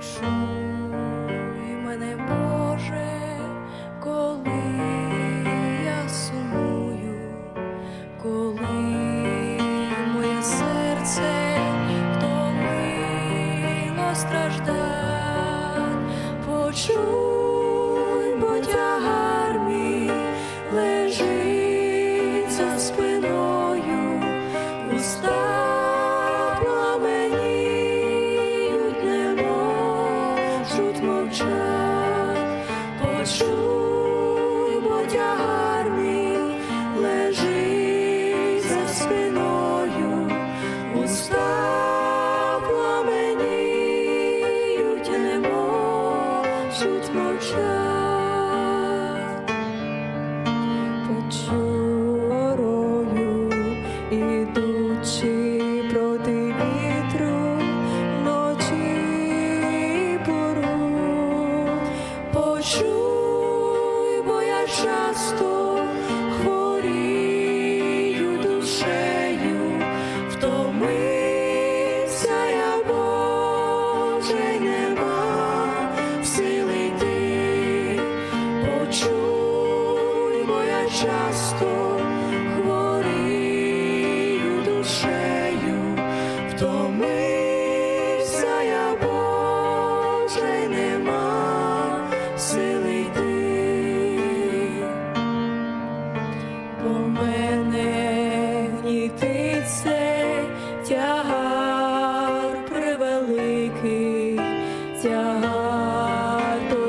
почуй мене, Боже, коли я сумую, коли моє серце втомило страждать, почуй, можуть мовчать. Почорою ідучи проти вітру ночі пору, почуй, бо я часто часто хворію душею, втомився я, Боже, нема сили йти. Бо мене гнітить тягар превеликий, тягар до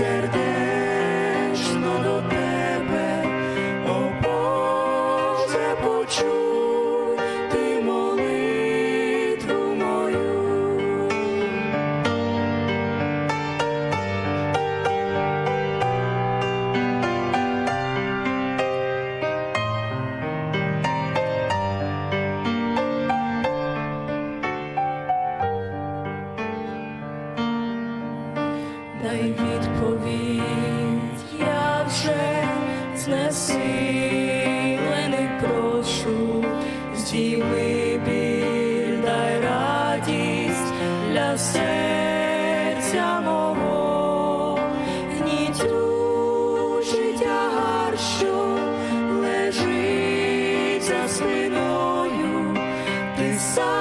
ser de знесилений прошу, здійми радість для серця мого, гнітю життя гарщо лежить за спиною, ти сам.